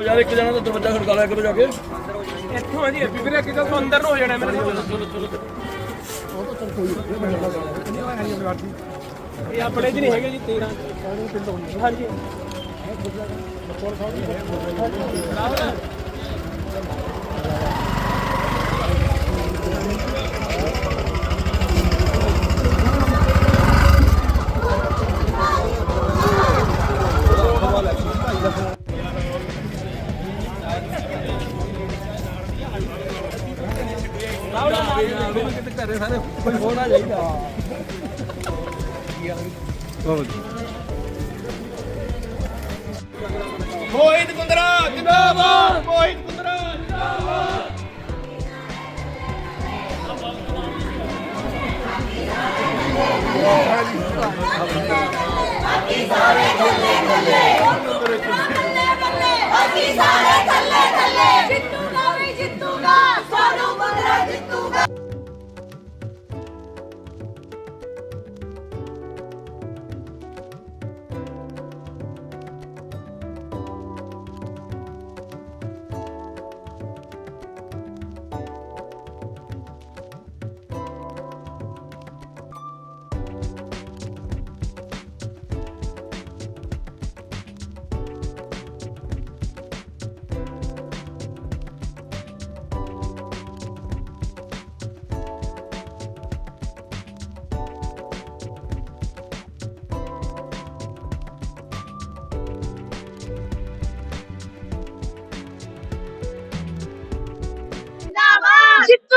ਯਾਰ ਇੱਕ ਜਣਾ ਤਾਂ ਦਰਵਾਜ਼ਾ ਖੜਕਾ ਲਿਆ ਕਰੋ ਜਾ ਕੇ ਇੱਥੋਂ ਆ ਜੀ ਵੀਰੇ ਕਿਤੇ ਤੋਂ ਅੰਦਰ ਨੂੰ ਹੋ ਜਾਣਾ, ਮੇਰੇ ਇਹ ਆਪਣੇ ਚ ਨਹੀਂ ਹੈਗੇ ਜੀ 13 ਹਾਂਜੀ ਘਰੇ ਸਾਰੇ ਕੋਈ ਹੋਣਾ ਚਾਹੀਦਾ ਮੋਹਿਤ ਕੁੰਦਰਾ ਜਿੰਦਾਬਾਦ ਮੋਹਿਤ ਕੁੰਦਰਾ ਜਿੰਦਾਬਾਦ ਅਸੀਂ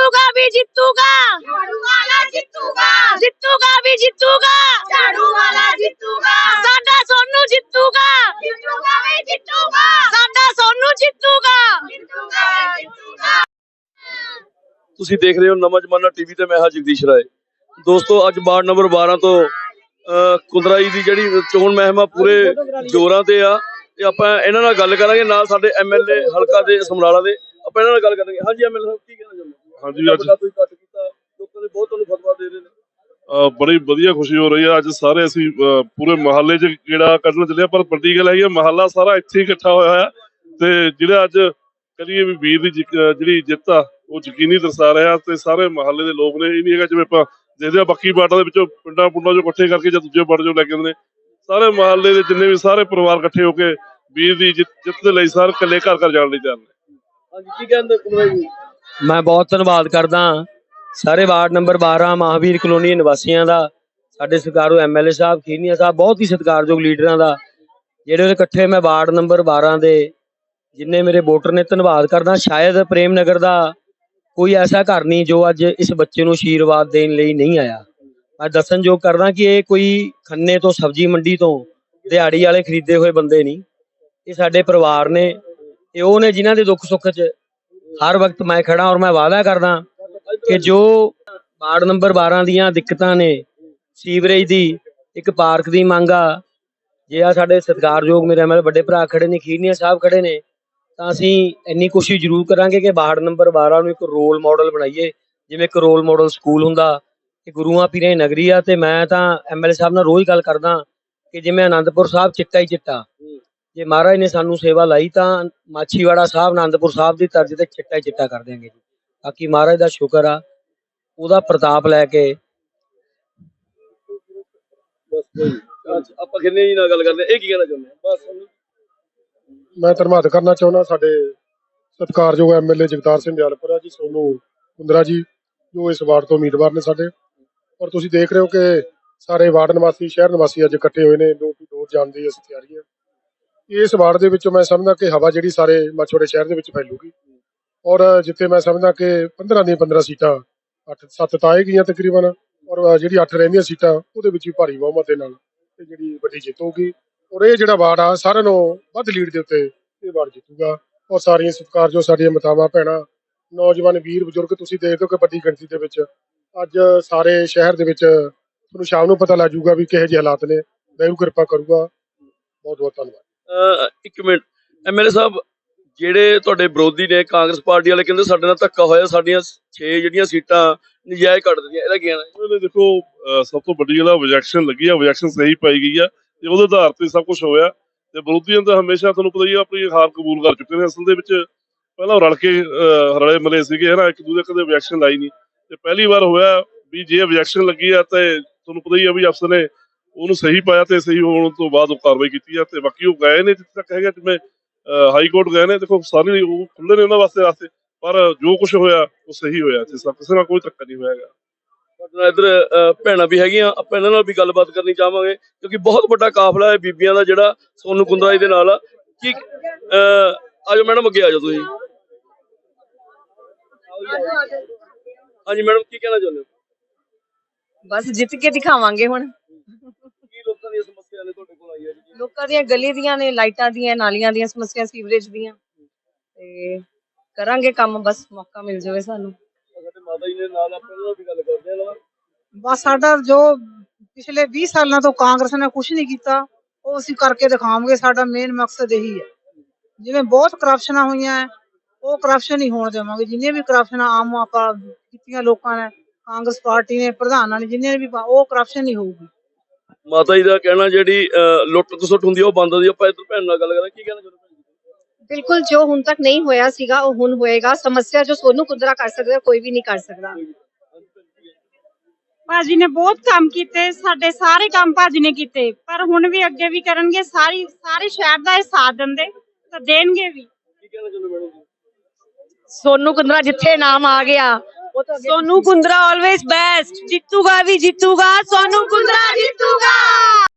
ਝਾੜੂਗਾ ਵੀ ਜਿੱਤੂਗਾ। ਝਾੜੂ ਵਾਲਾ ਜਿੱਤੂਗਾ। ਜਿੱਤੂਗਾ ਵੀ ਜਿੱਤੂਗਾ। ਝਾੜੂ ਵਾਲਾ ਜਿੱਤੂਗਾ। ਸਾਡਾ ਸੋਨੂ ਜਿੱਤੂਗਾ। ਜਿੱਤੂਗਾ ਵੀ ਜਿੱਤੂਗਾ। ਸਾਡਾ ਸੋਨੂ ਜਿੱਤੂਗਾ। ਤੁਸੀਂ ਦੇਖ ਰਹੇ ਹੋ ਨਵਾਂ ਜਮਾਨਾ ਟੀਵੀ ਤੇ ਮੈਂ ਹਾਂ ਜਗਦੀਸ਼ ਰਾਏ। ਦੋਸਤੋ ਅੱਜ ਵਾਰਡ ਨੰਬਰ 12 ਤੋਂ ਅਹ, ਦੀ ਜਿਹੜੀ ਚੋਣ ਮਹਿਮਾ ਪੂਰੇ ਜੋਰਾਂ ਤੇ ਆ। ਤੇ ਆਪਾਂ ਇਹਨਾਂ ਨਾਲ ਗੱਲ ਕਰਾਂਗੇ ਨਾਲ ਸਾਡੇ ਐਮਐਲਏ ਹਲਕਾ ਦੇ ਸਮਰਾਲਾ ਦੇ। ਆਪਾਂ ਇਹਨਾਂ ਨਾਲ ਗੱਲ ਕਰਾਂਗੇ। ਹਾਂਜੀ ਐਮਐਲਏ ਸਾਹਿਬ ਕੀ ਹਾਂਜੀ ਅੱਜ ਤੁਸੀਂ ਕੱਟ ਕੀਤਾ ਲੋਕਾਂ ਨੇ ਬਹੁਤ ਤੁਹਾਨੂੰ ਫਤਵਾ ਦੇ ਰਹੇ ਨੇ। ਬੜੀ ਵਧੀਆ ਖੁਸ਼ੀ ਹੋ ਰਹੀ ਹੈ। ਅੱਜ ਸਾਰੇ ਅਸੀਂ ਪੂਰੇ ਮਹੱਲੇ 'ਚ ਕਿਹੜਾ ਕੱਢਣ ਚੱਲੇ ਪਰ ਵੱਡੀ ਗੱਲ ਹੈਗੀ ਮਹੱਲਾ ਸਾਰਾ ਇੱਥੇ ਇਕੱਠਾ ਹੋਇਆ ਹੈ। ਤੇ ਜਿਹੜਾ ਅੱਜ ਕਰੀਏ ਵੀ ਵੀਰ ਦੀ ਜਿਹੜੀ ਜਿੱਤ ਆ ਉਹ ਯਕੀਨੀ ਦਰਸਾ ਰਿਹਾ ਤੇ ਸਾਰੇ ਮਹੱਲੇ ਦੇ ਲੋਕ ਨੇ ਇਹ ਨਹੀਂ ਹੈਗਾ ਜਿਵੇਂ ਆਪਾਂ ਦੇਖਦੇ ਆ ਬਾਕੀ ਬਾਟਾਂ ਦੇ ਵਿੱਚੋਂ ਪਿੰਡਾਂ ਪੁੰਡਾਂ 'ਚੋਂ ਇਕੱਠੇ ਕਰਕੇ ਜਾਂ ਦੂਜੇ ਬਾਟ 'ਚੋਂ ਲੈ ਕੇ ਆਉਂਦੇ ਨੇ। ਸਾਰੇ ਮਹੱਲੇ ਦੇ ਜਿੰਨੇ ਵੀ ਸਾਰੇ ਪਰਿਵਾਰ ਇਕੱਠੇ ਹੋ ਕੇ ਵੀਰ ਦੀ ਜਿੱਤ ਦੇ ਲਈ ਸਾਰੇ ਇਕੱਲੇ ਘਰ ਘਰ ਜਾਣ ਲਈ ਤਿਆਰ ਨੇ। ਹਾਂਜੀ ਕੀ ਕਹਿੰਦੇ ਕੁੰਦਰਾਈ ਜੀ? ਮੈਂ ਬਹੁਤ ਧੰਨਵਾਦ ਕਰਦਾ ਸਾਰੇ ਵਾਰਡ ਨੰਬਰ 12 ਮਹਾਵੀਰ ਕਲੋਨੀ ਨਿਵਾਸੀਆਂ ਦਾ, ਸਾਡੇ ਸਰਕਾਰੂ ਐਮਐਲਏ ਸਾਹਿਬ ਖੀਨੀਆ ਸਾਹਿਬ, ਬਹੁਤ ਹੀ ਸਤਿਕਾਰਯੋਗ ਲੀਡਰਾਂ ਦਾ, ਜਿਹੜੇ ਇਕੱਠੇ ਮੈਂ ਵਾਰਡ ਨੰਬਰ 12 ਦੇ, ਜਿੰਨੇ ਮੇਰੇ ਵੋਟਰ ਨੇ, ਧੰਨਵਾਦ ਕਰਦਾ। ਸ਼ਾਇਦ ਪ੍ਰੇਮ ਨਗਰ ਦਾ ਕੋਈ ਐਸਾ ਘਰ ਨਹੀਂ ਜੋ ਅੱਜ ਇਸ ਬੱਚੇ ਨੂੰ ਆਸ਼ੀਰਵਾਦ ਦੇਣ ਲਈ ਨਹੀਂ ਆਇਆ। ਮੈਂ ਦੱਸਣਯੋਗ ਕਰਦਾ ਕਿ ਇਹ ਕੋਈ ਖੰਨੇ ਤੋਂ ਸਬਜ਼ੀ ਮੰਡੀ ਤੋਂ ਦਿਹਾੜੀ ਵਾਲੇ ਖਰੀਦੇ ਹੋਏ ਬੰਦੇ ਨਹੀਂ। ਇਹ ਸਾਡੇ ਪਰਿਵਾਰ ਨੇ ਇਹ ਉਹ ਨੇ ਜਿਨ੍ਹਾਂ ਦੇ ਦੁੱਖ ਸੁੱਖ 'ਚ ਹਰ ਵਕਤ ਮੈਂ ਖੜਾ ਔਰ ਮੈਂ ਵਾਅਦਾ ਕਰਦਾ ਕਿ ਜੋ ਵਾਰਡ ਨੰਬਰ 12 ਦੀਆਂ ਦਿੱਕਤਾਂ ਨੇ, ਸੀਵਰੇਜ ਦੀ, ਇੱਕ ਪਾਰਕ ਦੀ ਮੰਗ ਆ, ਜੇ ਆ ਸਾਡੇ ਸਤਿਕਾਰਯੋਗ ਮੇਰੇ ਐਮਐਲ ਵੱਡੇ ਭਰਾ ਖੜੇ ਨੇ, ਖੀਰਨੀਆ ਸਾਹਿਬ ਖੜੇ ਨੇ, ਤਾਂ ਅਸੀਂ ਇੰਨੀ ਕੋਸ਼ਿਸ਼ ਜ਼ਰੂਰ ਕਰਾਂਗੇ ਕਿ ਵਾਰਡ ਨੰਬਰ 12 ਨੂੰ ਇੱਕ ਰੋਲ ਮਾਡਲ ਬਣਾਈਏ, ਜਿਵੇਂ ਇੱਕ ਰੋਲ ਮਾਡਲ ਸਕੂਲ ਹੁੰਦਾ, ਕਿ ਗੁਰੂਆਂ ਪੀਰਾਂ ਦੀ ਨਗਰੀ ਆ, ਤੇ ਮੈਂ ਤਾਂ ਐਮਐਲ ਸਾਹਿਬ ਨਾਲ ਰੋਜ਼ ਗੱਲ ਕਰਦਾ ਕਿ ਜਿਵੇਂ ਆਨੰਦਪੁਰ ਸਾਹਿਬ ਚਿੱਟਾ ਹੀ ਚਿੱਟਾ ਜੇ ਮਹਾਰਾਜ ਨੇ ਸਾਨੂੰ ਸੇਵਾ ਲਾਈ ਤਾਂ ਮਾਛੀਵਾੜਾ ਸਾਹਿਬ ਆਨੰਦਪੁਰ ਸਾਹਿਬ ਦੀ ਤਰਜ਼ ਤੇ ਚਿੱਟਾ ਹੀ ਚਿੱਟਾ ਕਰ ਦਿਆਂਗੇ ਜੀ। ਬਾਕੀ ਮਹਾਰਾਜ ਦਾ ਸ਼ੁਕਰ ਆ ਉਹਦਾ ਪ੍ਰਤਾਪ ਲੈ ਕੇ ਬਸ ਕੋਈ ਨੀ। ਅੱਜ ਆਪਾਂ ਕਿੰਨੇ ਜੀ ਨਾਲ ਗੱਲ ਕਰਦੇ। ਇਹ ਕੀ ਕਹਿਣਾ ਚਾਹੁੰਦੇ ਆ ਬਸ ਮੈਂ ਧੰਨਵਾਦ ਕਰਨਾ ਚਾਹੁੰਦਾ ਸਾਡੇ ਸਤਿਕਾਰਯੋਗ ਐਮਐਲਏ ਜਗਤਾਰ ਸਿੰਘ ਦਿਆਲਪੁਰਾ ਜੀ ਸੋਨੂੰ ਕੁੰਦਰਾ ਜੀ ਜੋ ਇਸ ਵਾਰਡ ਤੋਂ ਉਮੀਦਵਾਰ ਨੇ ਸਾਡੇ। ਔਰ ਤੁਸੀਂ ਦੇਖ ਰਹੇ ਹੋ ਕਿ ਸਾਰੇ ਵਾਰਡ ਨਿਵਾਸੀ ਸ਼ਹਿਰ ਨਿਵਾਸੀ ਅੱਜ ਇਕੱਠੇ ਹੋਏ ਨੇ ਡੋਰ ਟੂ ਡੋਰ ਜਾਣ ਦੀ ਅਸੀਂ ਤਿਆਰੀ ਹੈ। ਇਸ ਵਾਰਡ ਦੇ ਵਿੱਚੋਂ ਮੈਂ ਸਮਝਦਾ ਕਿ ਹਵਾ ਜਿਹੜੀ ਸਾਰੇ ਮਛੋੜੇ ਸ਼ਹਿਰ ਦੇ ਵਿੱਚ ਫੈਲੂਗੀ। ਔਰ ਜਿੱਥੇ ਮੈਂ ਸਮਝਦਾ ਕਿ 15 ਦੀਆਂ 15 ਸੀਟਾਂ 8 7 ਤਾਂ ਆਏਗੀਆਂ ਤਕਰੀਬਨ, ਔਰ ਜਿਹੜੀ 8 ਰਹਿੰਦੀਆਂ ਸੀਟਾਂ, ਉਹਦੇ ਵਿੱਚ ਵੀ ਭਾਰੀ ਬਹੁਮਤ ਦੇ ਨਾਲ ਤੇ ਜਿਹੜੀ ਵੱਡੀ ਜਿੱਤ ਹੋਊਗੀ। ਔਰ ਇਹ ਜਿਹੜਾ ਵਾਰਡ ਆ, ਸਾਰਿਆਂ ਨੂੰ ਵੱਧ ਲੀਡ ਦੇ ਉੱਤੇ ਇਹ ਵਾਰਡ ਜਿੱਤੂਗਾ। ਔਰ ਸਾਰੀਆਂ ਸਤਿਕਾਰ ਜੋ ਸਾਡੀਆਂ ਮਾਤਾਵਾਂ, ਭੈਣਾਂ, ਨੌਜਵਾਨ, ਵੀਰ, ਬਜ਼ੁਰਗ, ਤੁਸੀਂ ਦੇਖਦੇ ਹੋ ਕਿ ਵੱਡੀ ਗਿਣਤੀ ਦੇ ਵਿੱਚ ਅੱਜ ਸਾਰੇ ਸ਼ਹਿਰ ਦੇ ਵਿੱਚ ਤੁਹਾਨੂੰ ਸ਼ਾਮ ਨੂੰ ਪਤਾ ਲੱਗ ਜਾਊਗਾ ਵੀ ਕਿਹੋ ਜਿਹੇ ਹਾਲਾਤ ਨੇ। ਵਾਹਿਗੁਰੂ ਕਿਰਪਾ ਕਰੂਗਾ। ਬਹੁਤ ਬਹੁਤ ਧੰਨਵਾਦ। ਇੱਕ ਮਿੰਟ। ਐਮਐਲਏ ਸਾਹਿਬ, ਜਿਹੜੇ ਤੁਹਾਡੇ ਵਿਰੋਧੀ ਨੇ ਕਾਂਗਰਸ ਪਾਰਟੀ ਵਾਲੇ ਕਹਿੰਦੇ ਸਾਡੇ ਨਾਲ ਧੱਕਾ ਹੋਇਆ, ਸਾਡੀਆਂ 6 ਜਿਹੜੀਆਂ ਸੀਟਾਂ ਨਜਾਇਜ਼ ਕੱਢ ਦਿੱਤੀਆਂ, ਇਹਦਾ ਕੀ ਹੈ? ਉਹਨੇ ਦੇਖੋ ਸਭ ਤੋਂ ਵੱਡੀ ਗੱਲ ਆਬਜੈਕਸ਼ਨ ਲੱਗੀ ਆ ਆਬਜੈਕਸ਼ਨ ਸਹੀ ਪਾਈ ਗਈ ਆ ਤੇ ਉਹਦੇ ਆਧਾਰ ਤੇ ਸਭ ਕੁਝ ਹੋਇਆ ਤੇ ਵਿਰੋਧੀਆਂ ਤਾਂ ਹਮੇਸ਼ਾ ਤੁਹਾਨੂੰ ਪਤਾ ਹੀ ਆ, ਆਪਣੀ ਹਾਰ ਕਬੂਲ ਕਰ ਚੁੱਕੇ ਨੇ। ਅਸਲ ਦੇ ਵਿੱਚ ਪਹਿਲਾਂ ਰਲ ਕੇ ਰਲੇ ਮਲੇ ਸੀਗੇ ਹਨਾ ਇੱਕ ਦੂਜੇ ਕਦੇ ਰਿਐਕਸ਼ਨ ਲਾਈ ਨਹੀਂ। ਤੇ ਪਹਿਲੀ ਵਾਰ ਹੋਇਆ ਵੀ ਜੇ ਰਿਐਕਸ਼ਨ ਲੱਗੀ ਆ ਤੇ ਤੁਹਾਨੂੰ ਪਤਾ ਹੀ ਆ ਵੀ ਅਫਸਰ ਨੇ ਉਹਨੂੰ ਸਹੀ ਪਾਇਆ ਤੇ ਸਹੀ ਹੋਣ ਤੋਂ ਬਾਅਦ ਉਹ ਕਾਰਵਾਈ ਕੀਤੀ ਆ ਤੇ ਬਾਕੀ ਉਹ ਗਏ ਨੇ ਜਿੱਥੇ ਤੱਕ ਹੈਗਾ ਜਿਵੇਂ ਹਾਈ ਕੋਰਟ ਗਏ ਨੇ ਦੇਖੋ ਸਾਰੇ ਉਹ ਖੁੱਲੇ ਨੇ ਉਹਨਾਂ ਵਾਸਤੇ ਰਾਸਤੇ ਪਰ ਜੋ ਕੁਝ ਹੋਇਆ ਉਹ ਸਹੀ ਹੋਇਆ ਤੇ ਸਭ ਕਿਸੇ ਨਾਲ ਕੋਈ ਧੱਕਾ ਨਹੀਂ ਹੋਇਆ ਹੈਗਾ। ਸਾਡੇ ਨਾਲ ਇੱਧਰ ਭੈਣਾਂ ਵੀ ਹੈਗੀਆਂ ਆਪਾਂ ਇਹਨਾਂ ਨਾਲ ਵੀ ਗੱਲਬਾਤ ਕਰਨੀ ਚਾਹਾਂਗੇ ਕਿਉਂਕਿ ਬਹੁਤ ਵੱਡਾ ਕਾਫਲਾ ਹੈ ਬੀਬੀਆਂ ਦਾ ਜਿਹੜਾ ਸੋਨੂ ਕੁੰਦਰਾ ਜੀ ਦੇ ਨਾਲ। ਆ ਕੀ ਆਜੋ ਮੈਡਮ ਅੱਗੇ ਆਜੋ ਤੁਸੀਂ। ਹਾਂਜੀ ਮੈਡਮ ਕੀ ਕਹਿਣਾ ਚਾਹੁੰਦੇ ਹੋ? ਬਸ ਜਿੱਤ ਕੇ ਦਿਖਾਵਾਂਗੇ ਹੁਣ। ਲੋਕਾਂ ਦੀਆਂ ਸਮੱਸਿਆ ਨੇ ਤੁਹਾਡੇ ਕੋਲ ਆਈਆਂ ਜੀ ਲੋਕਾਂ ਦੀਆਂ ਗਲੀ ਦੀਆਂ ਨੇ ਲਾਈਟਾਂ ਦੀਆਂ ਨਾਲੀਆਂ ਦੀਆਂ ਸਮੱਸਿਆ ਸੀਵਰੇਜ ਦੀਆਂ। ਤੇ ਕਰਾਂਗੇ ਕੰਮ ਬਸ ਮੌਕਾ ਮਿਲ ਜਾਵੇ ਸਾਨੂੰ। ਸਾਡੇ ਮਾਤਾ ਜੀ ਦੇ ਨਾਲ ਆਪਾਂ ਇਹਨਾਂ ਨਾਲ ਵੀ ਗੱਲ ਕਰਦੇ ਹਾਂ ਨਾ। ਬਸ ਸਾਡਾ ਜੋ ਪਿਛਲੇ 20 ਸਾਲਾਂ ਤੋਂ ਕਾਂਗਰਸ ਨੇ ਕੁਝ ਨਹੀਂ ਕੀਤਾ ਉਹ ਅਸੀਂ ਕਰਕੇ ਦਿਖਾਵਾਂਗੇ। ਸਾਡਾ ਮੇਨ ਮਕਸਦ ਇਹੀ ਹੈ। ਜਿਵੇਂ ਬਹੁਤ ਕਰਪਸ਼ਨਾਂ ਹੋਈਆਂ ਹੈ, ਉਹ ਕਰਪਸ਼ਨ ਨਹੀਂ ਹੋਣ ਦੇਵਾਂਗੇ। ਜਿੰਨੇ ਵੀ ਕਰਪਸ਼ਨਾਂ ਆਮ ਆਪਾਂ ਕੀਤੀਆਂ ਲੋਕਾਂ ਨੇ ਕਾਂਗਰਸ ਪਾਰਟੀ ਨੇ ਪ੍ਰਧਾਨਾਂ ਨੇ ਜਿੰਨੇ ਵੀ ਉਹ ਕਰਪਸ਼ਨ ਨਹੀਂ ਹੋਊਗੀ। ਮਾਤਾ ਜੀ ਦਾ ਕਹਿਣਾ ਜਿਹੜੀ ਲੁੱਟ ਖਸੁੱਟ ਹੁੰਦੀ ਉਹ ਬੰਦ ਹੁੰਦੀ ਆ। ਆਪਾਂ ਇੱਧਰ ਭੈਣ ਨਾਲ ਗੱਲ ਕਰਾਂ ਕੀ ਕਹਿਣਾ ਚਾਹੁੰਦੇ? ਬਿਲਕੁਲ ਜੋ ਹੁਣ ਤੱਕ ਨਹੀਂ ਹੋਇਆ ਸੀਗਾ ਉਹ ਹੁਣ ਹੋਏਗਾ। ਸਮੱਸਿਆ ਜੋ ਸੋਨੂ ਕੁੰਦਰਾ ਕਰ ਸਕਦਾ ਕੋਈ ਵੀ ਨਹੀਂ ਕਰ ਸਕਦਾ। ਭਾਜੀ ਨੇ ਬਹੁਤ ਕੰਮ ਕੀਤੇ ਸਾਡੇ ਸਾਰੇ ਕੰਮ ਭਾਜੀ ਨੇ ਕੀਤੇ। ਪਰ ਹੁਣ ਵੀ ਅੱਗੇ ਵੀ ਕਰਨਗੇ ਸਾਰੀ ਸਾਰੇ ਸ਼ਹਿਰ ਦਾ ਇਹ ਸਾਥ ਦਿੰਦੇ ਤਾਂ ਦੇਣਗੇ ਵੀ। ਕੀ ਕਹਿਣਾ ਚਾਹੁੰਦੇ ਮੈਡਮ ਜੀ? ਸੋਨੂ ਕੁੰਦਰਾ ਜਿੱਥੇ ਨਾਮ ਆ ਗਿਆ ਸੋਨੂ ਕੁੰਦਰਾ ਆਲਵੇਜ਼ ਬੈਸਟ ਜਿੱਤੂਗਾ ਵੀ ਜਿੱਤੂਗਾ ਸੋਨੂ ਕੁੰਦਰਾ ਜਿੱਤੂਗਾ।